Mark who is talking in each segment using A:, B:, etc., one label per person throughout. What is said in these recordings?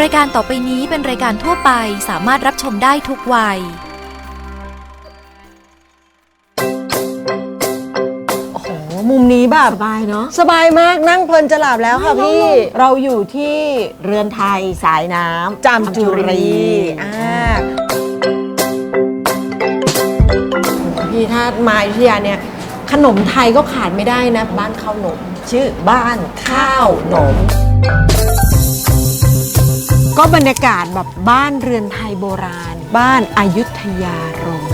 A: รายการต่อไปนี้เป็นรายการทั่วไปสามารถรับชมได้ทุกวัย
B: โอ้โห มุมนี้แบบ
C: สบายเนาะ
B: สบายมากนั่งเพลินจะหลับแล้วค่ะ
C: ไม่
B: พี่
C: ต้อง
B: เราอยู่ที่
C: เรือนไทยสายน้ำ
B: จามจุรีอ่าพี่ถ้ามาอยุธยาเนี่ย ขนมไทยก็ขาดไม่ได้นะ บ้านข้าวหนม
C: ชื่อบ้านข้าวหนม
B: ก็บรรยากาศแบบบ้านเรือนไทยโบราณ บ้านอายุทยารม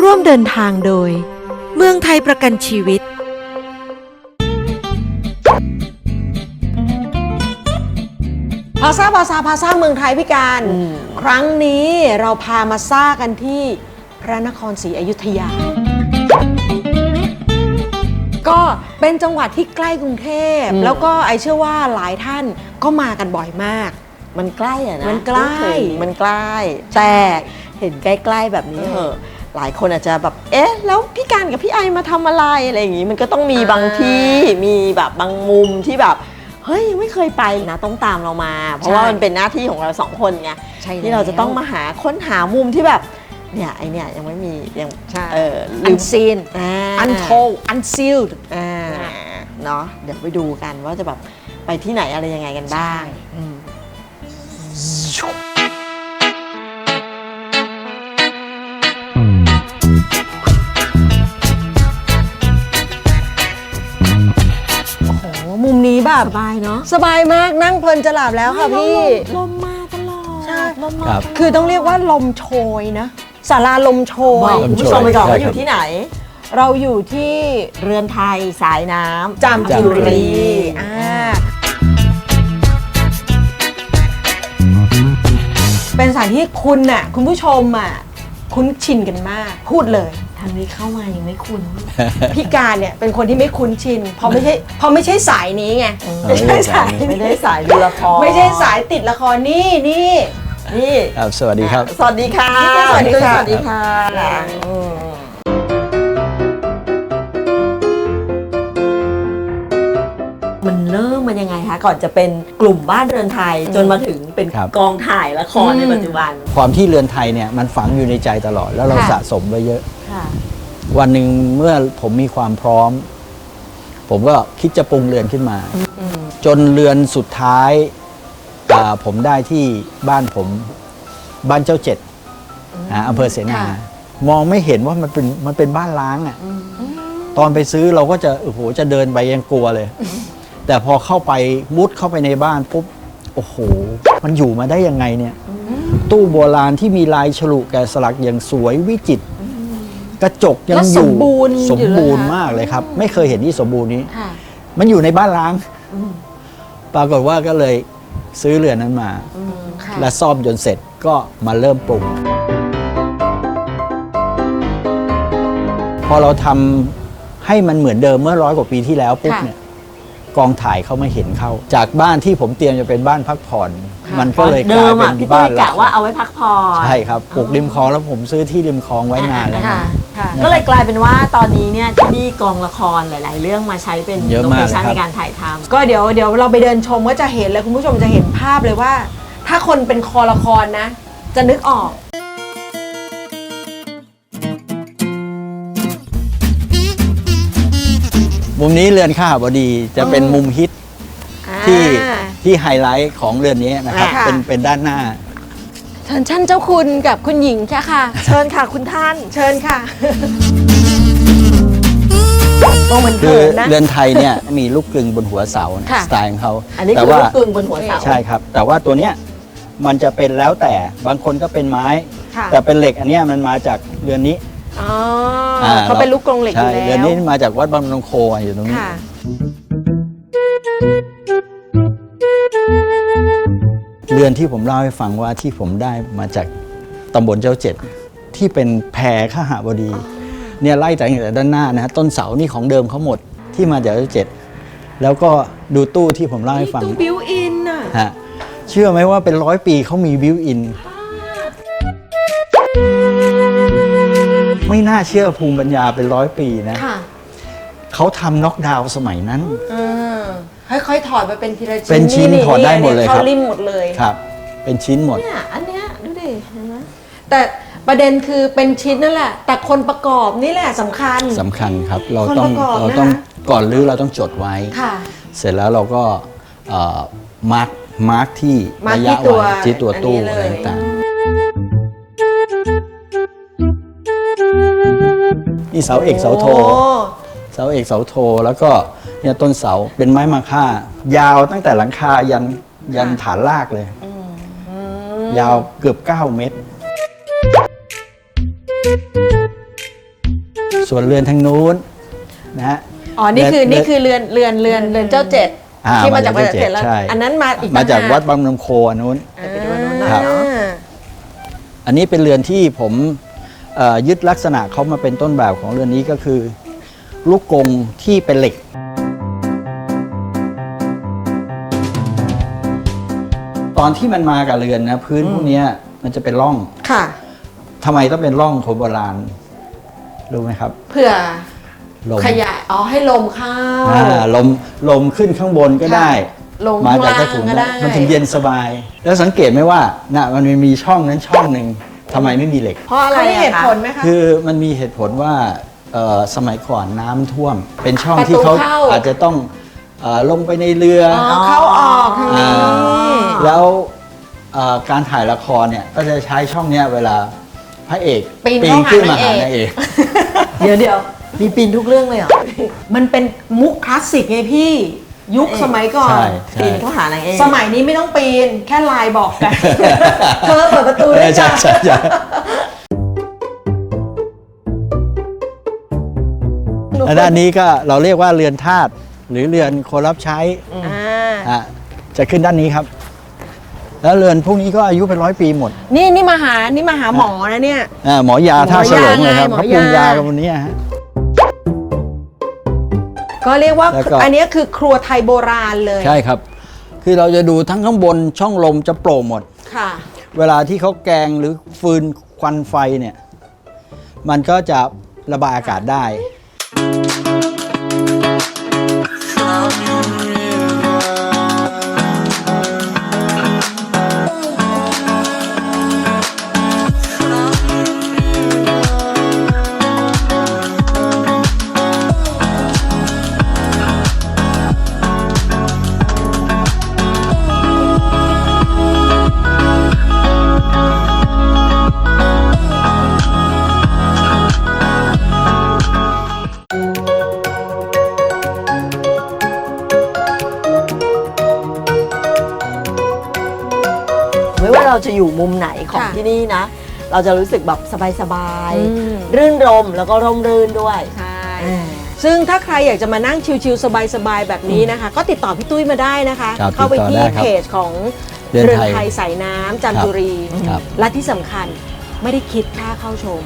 B: ร่วมเดินทางโดย เมืองไทยประกันชีวิตาซาพาซาพาซาเมืองไทยพี่การ ครั้งนี้เราพามาซ่ากันที่พระนครศรีอยุธยา ก็เป็นจังหวัดที่ใกล้กรุงเทพ
C: อืม
B: แล้วก็ไอเชื่อว่าหลายท่านก็มากันบ่อยมาก
C: มันใกล้อะนะ
B: มันใกล้
C: พูดถึงมันใกล้ แต่เห็นใกล้ๆแบบนี้เหอะหลายคนอาจจะแบบ เอ๊ะ แล้วพี่การกับพี่ไอมาทำอะไรอะไรอย่างงี้ มันก็ต้องมี
B: อ่า
C: บางที่ มีแบบบางมุมที่แบบ เฮ้ยยังไม่เคยไปนะต้องตามเรามา เพราะว่ามันเป็นหน้าที่ของเราสองคนไง
B: ใช่
C: ที่เราจะต้องมาหาค้นหามุมที่แบบเนี่ยไอเนี่ยยังไม่มียัง
B: ใช่
C: เออ
B: อั
C: ลื
B: น
C: ม
B: ซีน
C: อ่า
B: อันโทอันซีล
C: อ่าเนาะเดี๋ยวไปดูกันว่าจะแบบไปที่ไหนอะไรยังไงกันบ้าง มุ
B: มนี้แบบ
C: สบายเนาะ
B: สบายมากนั่งเพลินจะหลับแล้วค่ะพี่
C: ลมมาตลอด
B: ใช่
C: ลมมา
D: ครับ
B: คือต้องเรียกว่าลมโชยนะศาลาลมโช
C: บอย กคุณผู้ชมไปก่อนว่าอยู่ที่ไหน
B: เราอยู่ที่
C: เรือนไทยสายน้ำ
B: จามจุรี
C: อ่า
B: อ่าเป็นสถานที่คุณน่ะคุณผู้ชมอะคุ้นชินกันมาก พูดเลย
C: ทางนี้เข้ามายังไม่คุ้น
B: พี่การเนี่ยเป็นคนที่ไม่คุ้นชินเพราะไม่ใช่เพราะไม่ใช่สายนี้ไงไม่ใช่สาย
C: ไม่ได้สายดูละคร
B: ไม่ใช่สายติดละครนี่นี่
C: นี่
D: ครับสวัสดีครับ
C: สวัสดีค่ะ
B: สวัสดีค่ะ
C: สวัสดีค่ะอืมมันเริ่มมันยังไงคะ ก่อนจะเป็นกลุ่มบ้านเรือนไทยจนมาถึงเป็น
D: ครับ
C: กองถ่ายละครในปัจจุบัน
D: ความที่เรือนไทยเนี่ยมันฝังอยู่ในใจตลอดแล้วเรา
B: ค่ะ
D: สะสมไว้เยอะ
C: ค่ะ
D: วันหนึ่งเมื่อผมมีความพร้อม ผมก็คิดจะปรุงเรือนขึ้นมา จนเรือนสุดท้ายอ่าผมได้ที่บ้านผมบ้านเจ้าเจ็ดอ่าอำเภอเสนา
B: ค่ะ
D: มองไม่เห็นว่ามันเป็นมันเป็นบ้านล้างอะตอนไปซื้อเราก็จะโอ้โหจะเดินไปยังกลัวเลย แต่พอเข้าไปมุดเข้าไปในบ้านปุ๊บโอ้โห มันอยู่มาได้ยังไงเนี่ย ตู้โบราณที่มีลายฉลุแกะสลักอย่างสวยวิจิตร กระจกยัง
B: และ
D: อ
B: ส
D: ยู่
B: มบูรณ์
D: สม
B: อยู่เลย
D: บูรณ์
B: ค่ะ
D: มากเลยครับ ไม่เคยเห็นที่สมบูรณ์นี้
B: ค่ะ
D: มันอยู่ในบ้านล้างปรากฏว่าก็เลยซื้อเรือนนั้นมา
B: ค่ะ
D: และซ่อมจนเสร็จก็มาเริ่มปรุง พอเราทำให้มันเหมือนเดิมเมื่อร้อยกว่าปีที่แล้วปุ๊บ
B: ค่ะ
D: เนี่ย กองถ่ายเขาไม่เห็นเข้าจากบ้านที่ผมเตรียมจะเป็นบ้านพักผ่อน
B: ค่ะ
D: มันก็เลยก
C: เดิ
D: ลาย
C: ม
D: เป็
C: อะ
D: น
C: พี่
D: บ้า
C: ตุ้
D: น
C: ย
D: ละ
C: กะว่าเอาไว้พักผ่อน
D: ใช่ครับปลูกริมคลองแล้วผมซื้อที่ริมคลองไว้นานแล้ว
C: ค่ะ
D: นะ
B: ค่ะ
C: ก็เลยกลายเป็นว่าตอนนี้เนี่ยที่นี่กองละครหลาย ๆ เรื่องมาใช้เป็น
D: เยอะ
C: โล
D: มาก
C: เคชั่น
D: ครับ
C: ในการถ่ายทำ
B: ก็เดี๋ยวเดี๋ยวเราไปเดินชมก็จะเห็นเลยคุณผู้ชมจะเห็นภาพเลยว่า ถ้าคนเป็นคอละครนะ จะนึกออก
D: มุมนี้เรือนข้าบดีจะเป็นมุมฮิตที่ที่ไฮไลท์ของเรือนนี้นะครับ
B: ค่ะ
D: เป็นเป็นด้านหน้า
B: เชิญท่านเจ้าคุณกับคุณหญิงแค่ค่ะ เชิญค่ะคุณท่าน เชิญค่ะโอ้มัน
D: คื
B: เขิ
D: อน
B: นะ
D: เรือนไทยเนี่ยมีลูกกลึงบนหัวเสานะ
B: ค่ะ
D: สไตล์ของเขา
C: อันนี้
D: แต่
C: คือ
D: ว่า
C: ลูกกลึงบนหัวเสา
D: ใช่ครับ แต่ว่าตัวเนี้ยมันจะเป็นแล้วแต่บางคนก็เป็นไม้
B: ค่ะ
D: แต่เป็นเหล็กอันเนี้ยมันมาจากเรือนนี้
B: อ๋ออาเขาเป็นลูกกรงเหล็กอ
D: ใช่
B: ยู่แล้ว
D: เรือนนี้มาจากวัดบางนงโคอยู่ตรงนี้
B: ค่ะ
D: เรือนที่ผมเล่าให้ฟังว่าที่ผมได้มาจากตำบลเจ้าเจ็ดที่เป็นแพรข้าหาบดีเนี่ยไล่จากตั้งแต่ด้านหน้านะฮะต้นเสานี่ของเดิมเขาหมดที่มาจากเจ้าเจ็ดแล้วก็ดูตู้ที่ผมเล่าให้ฟัง
B: ตู้บิวอินน่ะ
D: ฮะเชื่อไหมว่าเป็นร้อยปีเขามีบิวอิน ไม่น่าเชื่อภูมิปัญญาเป็นร้อยปีนะ
B: ค่ะ
D: เขาทำน็อกดาวน์สมัยนั้น
B: เออค่อยๆถอดมาเป็นทีละชิ้น
D: เป็นชิ้นถอดได้หมดเลยครับ
B: เข้าริมหมดเลย
D: ครับ เป็นชิ้นหมด
B: เนี่ยอันเนี้ยดูดิเห็นไหมแต่ประเด็นคือเป็นชิ้นนั่นแหละ แต่คนประกอบนี่แหละสำคัญ
D: สำคัญครับ เรา
B: คน
D: ต้อง
B: ประกอบ
D: เรา
B: นะคะ
D: ต้องก่อนรื้อเราต้องจดไว้
B: ค่ะ
D: เสร็จแล้วเราก็มาร์กมาร์กที่
B: มาร์ค
D: ระ
B: ที่
D: ยะ
B: ตัว
D: ไว้ที่ตัว
B: อันนี้
D: ตู้
B: เลย
D: อะไรต่าง นี่เสาเอกเสาโท
B: อ้
D: เสาเอกเสาโทแล้วก็เนี่ยต้นเสาเป็นไม้มาค่า ยาวตั้งแต่หลังคายันยันฐานรากเลย ยาวเกือบ 9 เมตร ส่วนเรือนทางนู้นนะฮะ
B: อ๋อ นี่คือ
D: เรื
B: นี่คือเรือนเรือนเรือนเรือนเจ้าเจ็ด
D: อ่
B: ที่มาจาก
D: เรื
B: ประ
D: อน
B: เทศแล้ว
D: ใช่
B: อันนั้นมาอีก
D: มาจาก
B: ต่งห
D: วัดบางน้ำโคอันนู้น
B: ไปดูอันนู้นหน่อย
D: ครับ
B: เนาะ
D: อันนี้เป็นเรือนที่ผมเอ่อ ยึดลักษณะเขามาเป็นต้นแบบของเรือนนี้ก็คือ ลูกกรงที่เป็นเหล็ก ตอนที่มันมากับเรือนนะพื้นพวกเนี้ยมันจะเป็นร่อง
B: ค่ะ
D: ทำไมต้องเป็นร่องคนโบราณรู้ไหมครับ
B: เผื่อ
D: ลม
B: ขยายอ๋อให้ลมเข้า
D: อ่าลมลมขึ้นข้างบนก็ได้
B: ลง
D: มา
B: ข้าง
D: จาก
B: ล่าง
D: ใต้ถุน
B: ก็ได้
D: มันถึงเย็นสบาย แล้วสังเกตไหมว่าน่ะมันมีช่องนั้นช่องหนึ่ง ทำไมไม่มีเหล็ก
C: เพราะอะไร
B: เขามี
C: อะ
B: เหตุ
C: คะ
B: ผลไหมคะ
D: คือมันมีเหตุผลว่าเอ่อสมัยก่อนน้ำท่วม เป็นช่อง
B: ประตู
D: ที่เขา
B: เข้า
D: อาจจะต้องเอ่อลงไปในเรืออ
B: อ๋อเข้าออกทาง
D: อ่า
B: นี้
D: แล้วเอ่อการถ่ายละครเนี่ยก็จะใช้ช่องเนี้ยเวลาพระเอก
B: ปีน
D: ปี
B: เข้าน
D: ขึ้นมา
B: หา
D: หานา
B: ง
D: นาง
B: เอ
D: เอกก
C: เดี๋ยวเดี๋ยวมีปีนทุกเรื่องเลยเหรอ
B: มันเป็นมุกคลาสสิกไงพี่ ยุคสมัยก่อน
D: ใช่ใช่
C: ปีนเข้าหานางเอก
B: สมัยนี้ไม่ต้องปีน แค่ไลน์บอกกัน เธอเปิดประตู
D: เอ
B: ได้
D: อใช่
B: จ้ะ
D: ใช่ใช่แล้วด้านนี้ก็เราเรียกว่าเรือนธาตุหรือเรือนคนรับใช้
B: อ่า
D: อะจะขึ้นด้านนี้ครับ แล้วเรือนพวกนี้ก็อายุเป็นร้อยปีหมด
B: นี่นี่มาหา นี่มาหาหมอนะเนี่ย
D: อ่าหมอยาท่า
B: หมอ
D: ฉลงเลยครับ
B: ยาไง
D: เขาปรุง
B: หมอยาย
D: ยากันวันนี้ฮะ
B: ก็เรียกว่า
D: แล้วก็
B: อันนี้คือครัวไทยโบราณเลย
D: ใช่ครับ คือเราจะดูทั้งข้างบนช่องลมจะโปร่งหมด
B: ค่ะ
D: เวลาที่เขาแกงหรือฟืนควันไฟเนี่ย มันก็จะระบายอากาศได้
C: อยู่มุมไหนของ
B: ค่ะ
C: ที่นี่นะ เราจะรู้สึกแบบสบาย
B: อืม
C: ๆรื่นรมแล้วก็ร่มรื่นด้วย
B: ใช่
C: อ่า
B: ซึ่งถ้าใครอยากจะมานั่งชิลๆสบายๆแบบนี้นะคะ ก็ติดต่อพี่ตุ้ยมาได้นะคะ
D: ครับ
B: เข้าไป
D: ติดต่อ
B: ที่
D: ได้ครับ
B: เพจของ
D: เรือน
B: เรือน
D: ไทย
B: ไทยสายน้ำจันทุรี
D: ครับ
B: และที่สำคัญไม่ได้คิดค่าเข้าชม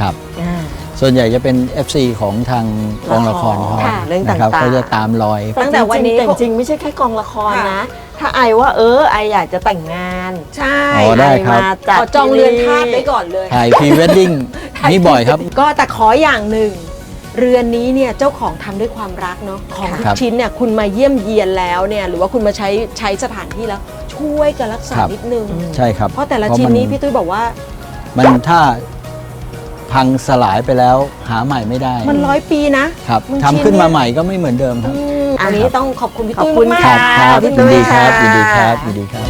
D: ครับ
C: อ่า
D: ส่วนใหญ่จะเป็น FC ของทางกองละครเขา
C: ค่ะเรื่อง
D: นะครับ
C: ต่างๆ
D: ก็จะตามรอย
B: ตั้งแต่วันนี้
C: แต่จริงๆไม่ใช่แค่กองละคร
B: ค่ะ
C: นะ ถ้าไอว่าเออไออยากจะแต่งงาน
B: ใช่
D: อ๋อได้
C: ไอ
D: ครับ
C: มาจัด
B: ขอจองเรือนธาตุไว้ก่อนเลย
D: ถ่ายพรีเวดดิ้งนี่บ่อยครับ
B: ก็แต่ขออย่างหนึ่ง เรือนนี้เนี่ยเจ้าของทำด้วยความรักเนาะของทุ
D: ครั
B: ก
D: บ
B: ชิ้นเนี่ยคุณมาเยี่ยมเยียนแล้วเนี่ยหรือว่าคุณมาใช้ใช้สถานที่แล้ว ช่วยกันรักษา
D: ครับ
B: นิดนึง
D: ใช่ครับ
B: เพราะแต่ละ
D: เพราะ
B: ชิ้น
D: มัน
B: นี้พี่ตุ้ยบอกว่า
D: มันถ้า พังสลายไปแล้วหาใหม่ไม่ได้
B: มันร้อยปีนะ
D: ครับ
B: บาง
D: ทำขึ้นมาใหม่ก็ไม่เหมือนเดิมครับ
B: อืมอันนี้ต้องขอบคุณพี่
C: ขอบ
B: ตุ้ย
C: คุณ
B: มาก
D: ค
B: ๆ
D: รับครับ
C: พี่
D: ยิ
C: ตุ้
D: น
C: ย
D: ดีครับ
C: ค่ะ
D: ยินดีครับยินดีครับ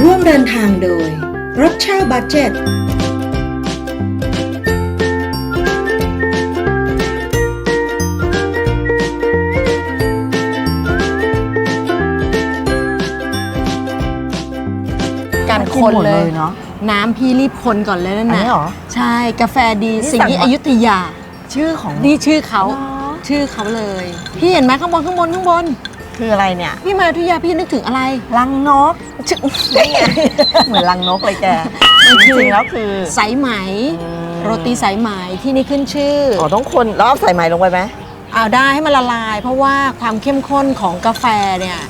E: ร่วมเดินทางโดยรถเช่าบัตเจ็ต
B: คนเลย
C: เนาะ
B: น้ำพี่รีบคนก่อนเลยนั่น
C: อัน
B: นะ
C: นี้เหรอ
B: ใช่กาแฟดี
C: นี่
B: สิ่ง
C: สั่ง
B: ที่
C: มา
B: อยุธยา
C: ชื่อของ
B: นี่ชื่อเขา
C: เหรอ
B: ชื่อเขาเลย พี่เห็นไหมข้างบนข้างบนข้างบน
C: คืออะไรเนี่ย
B: พี่มาอยุธยาพี่นึกถึงอะไร
C: ลังนกชื่อนี่ไงเหมือนลังนกเลยแกจริงๆแล้วคือ
B: สายไหม
C: อืม
B: โรตีสายไหมที่นี่ขึ้นชื่ออ
C: อ๋อต้องคนแล้วเอาใส่ไหมลงไปไหม
B: เอาได้ให้มันละลาย เพราะว่าความเข้มข้นของกาแฟเนี่ย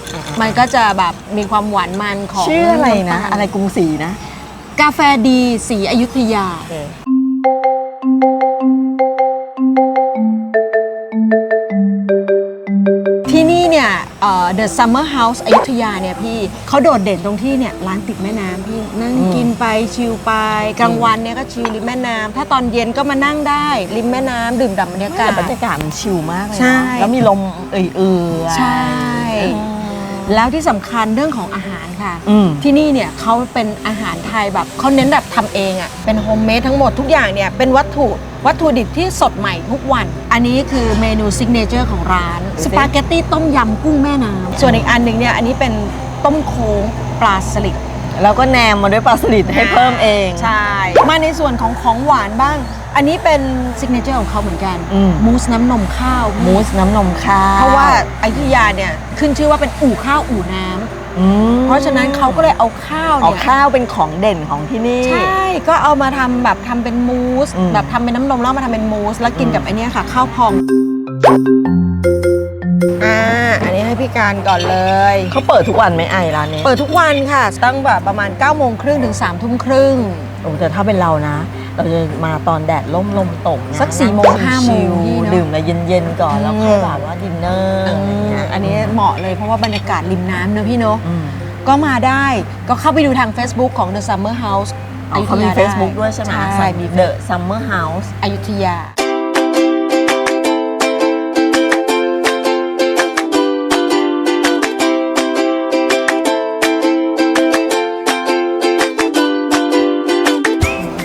B: มันก็จะแบบมีความหวานมันของ
C: ชื่ออะไรนะำ
B: ตาล
C: อะไรกรุงศรีนะ
B: กาแฟดีสีอยุธยาที่ เนี่ยเอ่อ The Summer House อยุธยาเนี่ยพี่เขาโดดเด่นตรงที่เนี่ยร้านติดแม่น้ำพี่นั่งกินไปชิลไปกลางวันเนี่ยก็ชิลริมแม่น้ำถ้าตอนเย็นก็มานั่งได้ ริมแม่น้ำดื่มด่ำบรรยากาศ
C: แต่บรรยากาศมันชิลมากเลย
B: ใช่
C: นะแล้วมีลมเอื่อยๆ
B: ใช่แล้วที่สำคัญเรื่องของอาหารค่ะ
C: อืม
B: ที่นี่เนี่ยเขาเป็นอาหารไทยแบบเขาเน้นแบบทำเองอะ่ะเป็นโฮมเมดทั้งหมดทุกอย่างเนี่ยเป็นวัตถุ วัตถุดิบที่สดใหม่ทุกวัน อันนี้คือเมนูซิกเนเจอร์ของร้าน
C: ดูสิ
B: สปาเกตตี้ต้มยำกุ้งแม่น้ำส่วนอีกอันหนึ่งเนี่ยอันนี้เป็นต้มโค้งปลาสลิด
C: แล้วก็แนมมาด้วยปลาสลิดให้เพิ่มเอง
B: ใช่มาในส่วนของของหวานบ้าง อันนี้เป็นซิกเนเจอร์ของเขาเหมือนกัน
C: อืม
B: มูสน้ำนมข้าวพี่
C: มูสน้ำนมข้าว
B: เพราะว่าอยุธยาเนี่ยขึ้นชื่อว่าเป็นอู่ข้าวอู่น้ำ
C: อืม
B: เพราะฉะนั้นเขาก็เลยเอาข้าว
C: เอา
B: เนี่ย
C: ข้าวเป็นของเด่นของที่นี่
B: ใช่ก็เอามาทำแบบทำเป็นมูส
C: อืม
B: แบบทำเป็นน้ำนมแล้วเอามาทำเป็นมูสแล้วกินกับไอเนี้ยค่ะข้าวพองอ่าอันนี้ให้พี่การก่อนเลย
C: เขาเปิดทุกวันไหมไอร้านนี้
B: เปิดทุกวันค่ะ ตั้งแบบประมาณ9ก้าโมงครึ่งถึง3ามทุ่มครึ่ง
C: โอ้แต่ถ้าเป็นเรานะ เราจะมาตอนแดดล่มลมตกนะ
B: สักสี่โมง
C: นั่
B: ห้าโมง
C: ชิล
B: พี่เนอะ
C: ๆดื่มอะไรเย็นๆก่อนแล้วค่อย
B: อืม
C: แบบว่าดินเนอร์อะไรอย่างเงี้ย
B: อันนี้เหมาะเลยเพราะว่าบรรยากาศริมน้ำเนอะพี่เนอะ
C: อืม
B: ก็มาได้ก็เข้าไปดูทาง Facebook ของ The Summer House
C: อ๋อเขามี
B: อยุธย
C: Facebook ด้วยใช่ไหม
B: ใช่มี
C: The Summer House
B: อยุธยา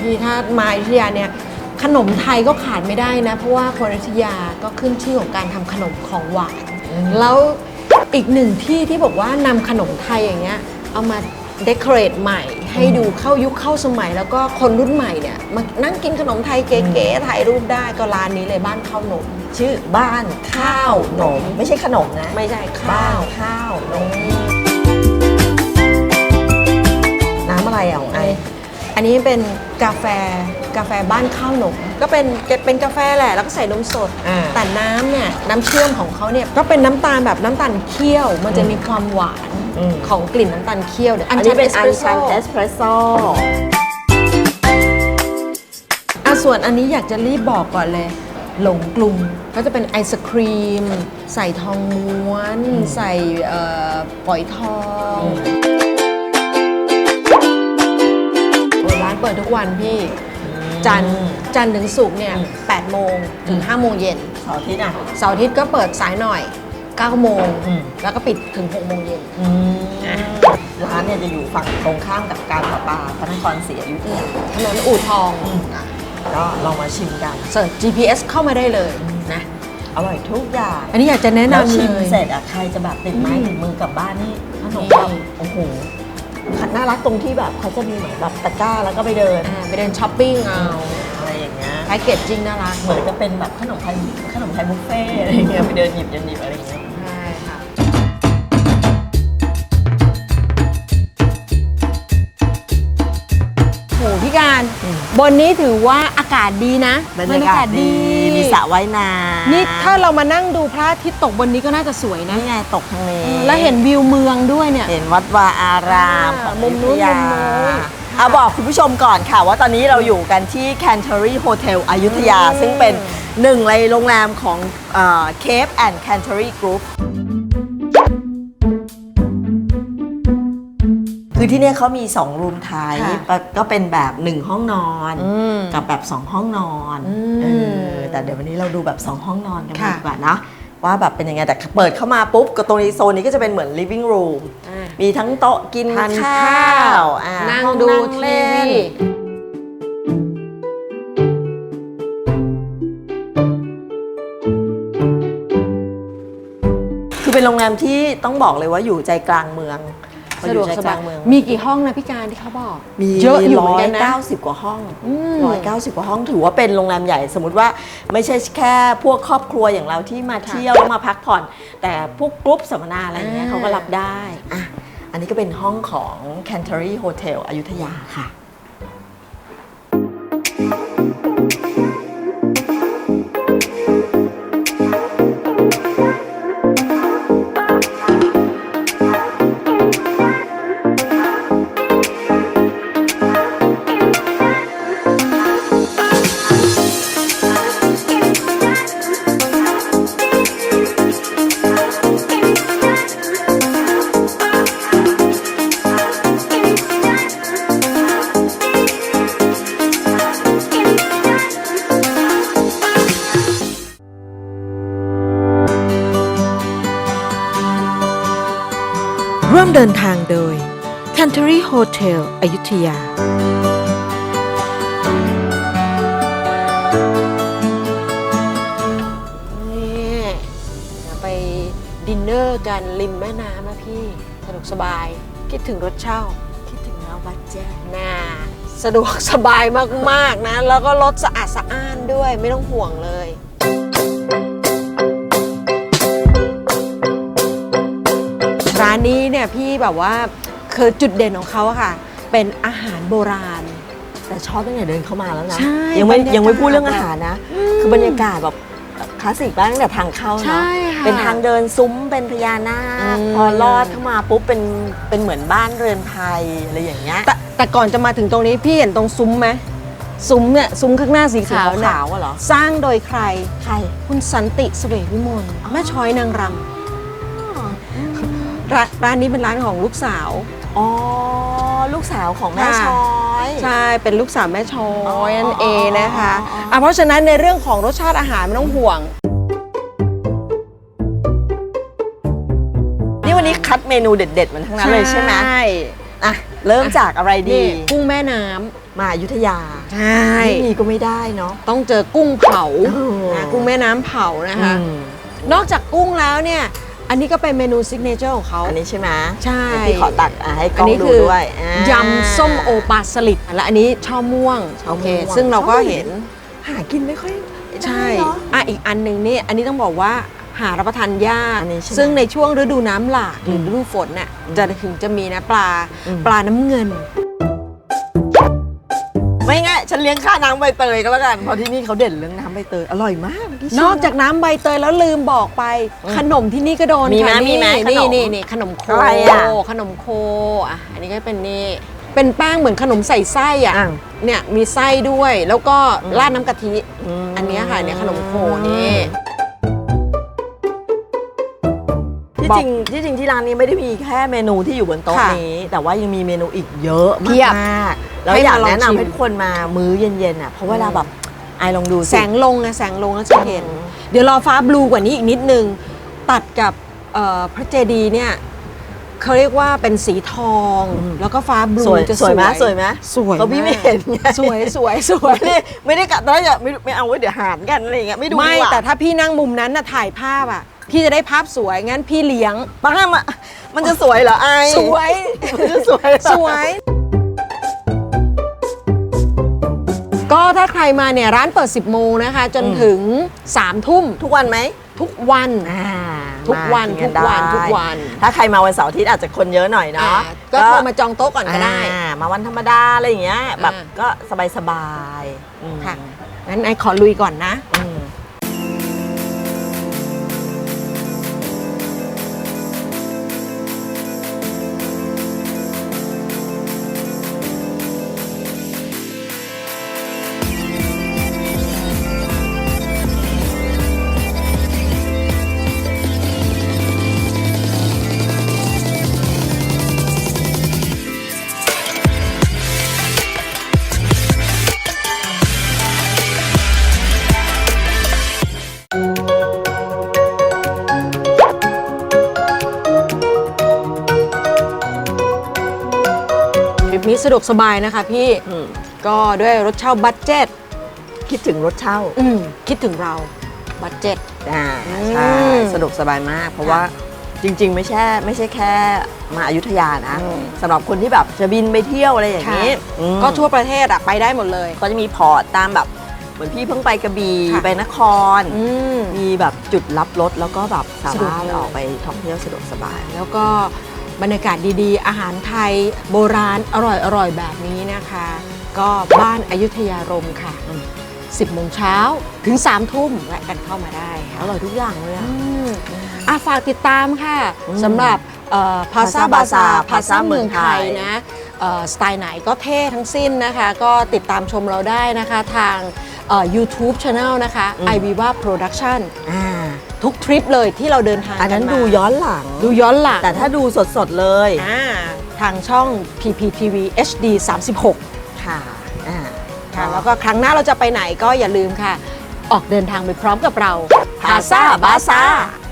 B: พี่ถ้ามาอยุธยาเนี่ยขนมไทยก็ขาดไม่ได้นะ เพราะว่าคนอยุธยาก็ขึ้นชื่อของการทำขนมของหวาน แล้วอีกหนึ่งที่ที่บอกว่านำขนมไทยอย่างเงี้ยเอามาเดคอเรทใหม่ ให้ดูเข้ายุคเข้าสมัย แล้วก็คนรุ่นใหม่เนี่ยมานั่งกินขนมไทยเก๋ๆถ่ายรูปได้ก็ร้านนี้เลยบ้านข้าวหนม
C: ชื่อบ้านข้าวหนม ไม่ใช่ขนมนะ
B: ไม่ใช่
C: บ้า
B: ข้านว
C: ข้าวหนมน้ำอะไรอะของไอ
B: อันนี้เป็นกาแฟกาแฟบ้านข้าวหนมก็เป็นเป็นกาแฟแหละแล้วก็ใส่นมสด
C: อ่า
B: แต่น้ำเนี่ยน้ำเชื่อมของเขาเนี่ยก็เป็นน้ำตาลแบบน้ำตาลเคี่ยว มันจะมีความหวาน
C: อืม
B: ของกลิ่นน้ำตาลเคี่ยวเดี๋ยว
C: อันนี้เป็นอันชันเอ
B: เอ
C: สเปรสโซ่
B: อะส่วนอันนี้อยากจะรีบบอกก่อนเลย หลงกลุ่มก็จะเป็นไอศครีม ใส่ทองม้วน ใส่เอ่อปล่อยทองโอ้ย เปิดทุกวันพี่ จันทร์จันทร์ถึงศุกร์เนี่ย8โมงถึง5โมงเย็น
C: เสาร์อาทิตย์อะ
B: เสาร์อาทิตย์ก็เปิดสายหน่อย9โมง
C: อืม
B: แล้วก็ปิดถึง6โมงเย็น
C: ร้านเนี่ยจะอยู่ฝั่งตรงข้ามกับการประปาพระนครศรีอยุธยา
B: ถนนอู่ทอง
C: ก็ลองมาชิมกัน
B: เสิร์ช GPS เข้ามาได้เลยนะ
C: อร่อยทุกอย่าง
B: อันนี้อยากจะแนะ
C: แล้ว
B: นำ
C: ชิม
B: เลย
C: เสร็จอะใครจะแบบติดไม้
B: อืม
C: ติดมือกลับบ้านนี่ขนม
B: นี่
C: แบบโอ้โห น่ารักตรงที่แบบเขาจะมีเหมือนแบบตะกร้าแล้วก็ไปเดิน
B: อ่าไปเดินช้อปปิ้งเอา
C: อะไรอย่างเงี้ย
B: แพ็กเกจจิ้งน่ารัก
C: เหมือนจะเป็นแบบขนมไทยขนมไทยบุฟเฟ่ต์อะไรอย่างเงี้ยไปเดินหยิบหยิบหยิบอะไรอย่างเงี้ย
B: บนนี้ถือว่าอากาศดีนะ
C: บรรยากาศดีมีสระว่ายน้ำ
B: นี่ถ้าเรามานั่งดูพระอาทิตย์ตกบนนี้ก็น่าจะสวยนะ
C: นี่ไงตกทางนี้
B: แล้วเห็นวิวเมืองด้วยเนี่ย
C: เห็นวัดวาอารามของ
B: มุมนู้น
C: อยุธยา
B: มุมนู้น
C: เอาบอกคุณผู้ชมก่อนค่ะ ว่าตอนนี้เราอยู่กันที่ Canterbury Hotel อยุธยา
B: อืม
C: ซึ่งเป็นหนึ่งในโรงแรมของเอ่อ Cape and Canterbury Group คือที่เนี่ยเขามี2รูมไทย
B: ค่ะ
C: ก็เป็นแบบ1ห้องนอน
B: อืม
C: กับแบบ2ห้องนอน
B: อืม
C: เออแต่เดี๋ยววันนี้เราดูแบบ2ห้องนอนกัน
B: ค่ะ
C: ดีกว่านะว่าแบบเป็นยังไงแต่เปิดเข้ามาปุ๊บก็ตรงนี้โซนนี้ก็จะเป็นเหมือน living room
B: อ่า
C: มีทั้งโต๊ะกิน
B: ทาน
C: ข้า
B: ข้าว
C: วอ่า
B: นั่ง
C: ห้อ
B: ดู
C: นั่ง
B: ที
C: เล่
B: วี
C: นคือเป็นโรงแรมที่ต้องบอกเลยว่าอยู่ใจกลางเมืองพอ
B: สะ
C: อ
B: ดว
C: ยู่
B: ก
C: ใจ
B: ส
C: ก
B: บา
C: ลายงเมือง
B: มีกี่ห้องนะพี่การที่เขาบอก
C: มี
B: เยอะอยู่เหมือน
C: ร้อ
B: กั
C: ย
B: นนะ
C: เก้าสิบกว่าห้อง
B: อืม
C: ร้อยเก้าสิบกว่าห้องถือว่าเป็นโรงแรมใหญ่สมมติว่าไม่ใช่แค่พวกครอบครัวอย่างเราที่มาเที่ยวแล้วมาพักผ่อน แต่พวกกรุ๊ปสัมมนาอะไรอย่างเงี้ย
B: อ่า
C: เขาก็รับได้อะอันนี้ก็เป็นห้องของ Canterbury Hotel อยุธยาค่ะ
E: Canterbury Hotel อยุธยา
B: นี่เดี๋ยวไปดินเนอร์กันริมแม่น้ำนะพี่ สนุกสบาย คิดถึงรถเช่า
C: คิดถึงแล้วบัดเจ็ต
B: น่าสะดวกสบายมาก ๆ นะ แล้วก็รถสะอาดสะอ้านด้วยไม่ต้องห่วงเลยร้านนี้เนี่ยพี่แบบว่า คือจุดเด่นของเขาอะค่ะ เป็นอาหารโบราณ
C: แต่ชอบตั้งแต่เดินเข้ามาแล้วนะ
B: ใช่
C: ยังไม่
B: บรรยากาศ
C: ยังไม่พูดเรื่องอาหารนะ คือบรรยากาศแบบคลาสสิกบ้างตั้งแต่ทางเข้า
B: ใช่
C: เนาะ
B: ค่ะ
C: เป็นทางเดินซุ้มเป็นพญานาค
B: อืม
C: พอลอดเข้ามาปุ๊บเป็นเป็นเหมือนบ้านเรือนไทยอะไรอย่างเงี้ย
B: แต่แต่ก่อนจะมาถึงตรงนี้พี่เห็นตรงซุ้มไหมซุ้มเนี่ยซุ้มข้างหน้าสีขาวเนี่ย
C: ขาวอะเหรอ
B: สร้างโดยใคร
C: ใคร
B: คุณสันติเสวกวิมลแม่ช้อยนางรำร้านร้านนี้เป็นร้านของลูกสาว
C: อ๋อ ลูกสาวของแม่
B: ค่ะ
C: ช้อย
B: ใช่ เป็นลูกสาวแม่ช้อยนั่นเองนะคะ
C: อ๋ออ๋ออ๋ออ่
B: อะเพราะฉะนั้นในเรื่องของรสชาติอาหารไม่ต้องห่วง
C: นี่วันนี้คัดเมนูเด็ด ๆ มันทั้งนั้นเลยใช่ไหมอะเริ่มจากอะไรดี
B: นี่กุ้งแม่น้
C: มาอยุธยาำ
B: ใช่
C: ไม่มีก็ไม่ได้เนาะ
B: ต้องเจอกุ้งเผา
C: โอ้
B: นะกุ้งแม่น้ำเผานะคะ
C: อืม
B: นอกจากกุ้งแล้วเนี่ย อันนี้ก็เป็นเมนูซิกเนเจอร์ของเขา
C: อันนี้ใช่ไหม
B: ใช่
C: เดี๋ยวพี่ขอตัดอะให้ก
B: อั
C: ล้
B: น
C: อง
B: นี้
C: ดู
B: คือ
C: ด้วยอ่ายำ
B: ส้มโอปลาสลิดและอันนี้ช่อม่วง
C: ช่อม่วง
B: โอเคซึ่งเราก็เห็น
C: หากินไม่ค่อยได้
B: ใช่
C: เนอะ
B: อะอีกอันหนึ่งนี่อันนี้ต้องบอกว่าหารับประทานยาก
C: อันนี้ใช่ไหม
B: ซึ่งในช่วงฤดูน้ำหลากหรือ
C: ม
B: ฤดูฝนน่ะ
C: อืม
B: จะถึงจะมีนะปลา
C: อืม
B: ปลาน้ำเงิน
C: ไม่ง่าย ฉันเลี้ยงค่าน้ำใบเตยก็แล้วกันเพราะที่นี่เขาเด่นเรื่องน้ำใบเตยอร่อยมากเมื่ชิม
B: นอกจากน้ำใบเตยแล้วลืมบอกไป
C: อืม
B: ขนมที่นี่ก็โดน
C: มีไหม
B: ค่ะ
C: มีไหม
B: นี่
C: ขนม
B: นี่นี่ขนมโค
C: อะไรอะ
B: ขนมโคอะอันนี้ก็เป็นนี่เป็นแป้งเหมือนขนมใส่ไส้อะ
C: อะ
B: เนี่ยมีไส้ด้วยแล้วก็
C: อืม
B: ราดน้ำกะทิ
C: ม
B: อันเนี้ยค่ะเนี่ยขนมโคนี่
C: ที่
B: บอก
C: จริงที่จริงที่ร้านนี้ไม่ได้มีแค่เมนูที่อยู่บนโต๊ะ
B: ค่ะ
C: นี้ แต่ว่ายังมีเมนูอีกเยอะ
B: เพียบ
C: มากๆแล้ว
B: ให้
C: อยาก
B: มาลอง
C: แนะ
B: ชิม
C: นำให้ทุกคนมามื้อเย็นๆอะเพราะเวลาแบบไอลองดูสิ
B: แสงลงไงแสงลงแล้วจะเห็น
C: อืม
B: เดี๋ยวรอฟ้าบลูกว่านี้อีกนิดนึง ตัดกับเอ่อพระเจดีย์เนี่ยเขาเรียกว่าเป็นสีทอง แล้วก็ฟ้าบลู
C: สวย
B: จะ
C: สวยไหมสวยไหม
B: สวย
C: เพราะพี่ไม่า
B: ก
C: เห็นไง
B: สวยสวยสวย
C: ไม่ได้ไม่ได้กะตอนแรกอะไม่ไม่เอาไว้เดี๋ยวหารกันอะไรอย่างเงี้ยไม่ดู
B: ไม่
C: ดีกว่า
B: แต่ถ้าพี่นั่งมุมนั้นน่ะถ่ายภาพอะ พี่จะได้ภาพสวยงั้นพี่เลี้ยง
C: ป้ามามันจะสวยเหรอไอ
B: สวย
C: มันจะสวยเหรอ
B: สวย ก็ถ้าใครมาเนี่ยร้านเปิด 10 โมงนะคะ จนถึง 3 ทุ่ม
C: ทุกวันไหม
B: ทุกวัน
C: อ่า
B: ทุกวัน
C: มา
B: ทุกวัน
C: ได้
B: ทุกวัน
C: ถ้าใครมาวันเสาร์อาทิตย์อาจจะคนเยอะหน่อย
B: อ่า
C: เนาะ
B: ก็โทรมาจองโต๊ะก่อนก็ได้
C: อ่ามาวันธรรมดาอะไรอย่างเงี้ยแบบ
B: อ่า
C: ก็สบายสบายๆอืม
B: ค่ะงั้นไอขอลุยก่อนนะ นี้สะดวกสบายนะคะพี่
C: อืม
B: ก็ด้วยรถเช่าบัตเจ็ต
C: คิดถึงรถเช่า
B: อืมคิดถึงเราบัตเจ็ต
C: อ่า
B: อืม
C: ใช่สะดวกสบายมาก เพราะว่าจริง ๆ ไม่ใช่ไม่ใช่แค่มาอายุทยานะสำหรับคนที่แบบจะบินไปเที่ยวอะไรอย่างนี้
B: ค่ะ
C: อืม
B: ก็ทั่วประเทศอะไปได้หมดเลย
C: ก็จะมีพอร์ตตามแบบ เหมือนพี่เพิ่งไปกระบี่
B: ค่ะ
C: ไปนคร
B: อืม
C: มีแบบจุดรับรถแล้วก็แบบสา
B: สะดวก
C: มารถ
B: เลย
C: ออกไปท่องเที่ยวสะดวกสบาย
B: แล้วก็ บรรยากาศดีๆ อาหารไทยโบราณอร่อยๆ แบบนี้นะคะ ก็บ้านอายุทยารมณ์ค่ะ 10โมงเช้าถึง3ทุ่มแวะกันเข้ามาได้ค่ะ
C: อร่อยทุกอย่างเลยอะ
B: อืมอะฝากติดตามค่ะ
C: อืม
B: สำหรับพาซา
C: Plaza
B: บาซา
C: Bazaar
B: พาซา
C: Plaza
B: เมืองไทย
C: เมืองไทย
B: นะเอ่อสไตล์ไหนก็เท่ทั้งสิ้นนะคะ ก็ติดตามชมเราได้นะคะทางเอ่อ YouTube Channel นะคะ i v i v a Production
C: อ่า
B: ทุกทริปเลยที่เราเดินทาง
C: อันนั้น
B: กัมา
C: ดูย้อนหลัง
B: ดูย้อนหลัง
C: แต่ถ้าดูสดๆเลย
B: อ่าทางช่อง PPTV HD 36
C: ค่ะอ่า
B: ค่ะ แล้วก็ครั้งหน้าเราจะไปไหนก็อย่าลืมค่ะ ออกเดินทางไปพร้อมกับเรา
C: Plaza Bazaar
B: แล้ว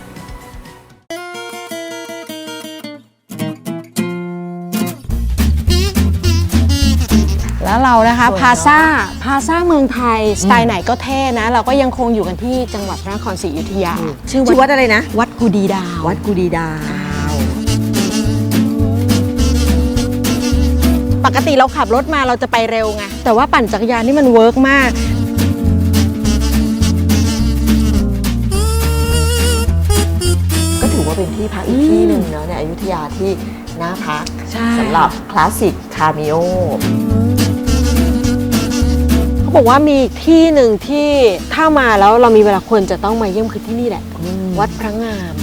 B: เรานะคะ
C: สวยเนอะ
B: พาซาพาซาเมืองไทย สไตล์ไหนก็เท่นะ เราก็ยังคงอยู่กันที่จังหวัดพระนครศรีอยุธยา ชื่อ
C: ชื่อ
B: วั
C: วั
B: ด
C: ดอะไรนะ
B: วัดกูดีดาว
C: วัดกูดีดาว
B: ปกติเราขับรถมาเราจะไปเร็วไง แต่ว่าปั่นจักรยานนี่มันเวิร์กมาก
C: ก็ถือว่าเป็นที่พักอีกที่หนึ่งเนาะในอยุธยาที่น่าพัก
B: ใช่
C: สำหรับคลาสสิกคาเมโอ
B: เขา บอกว่ามีที่หนึ่งที่ถ้ามาแล้วเรามีเวลาควรจะต้องมาเยี่ยมคือที่นี่แหละ วัดพระงาม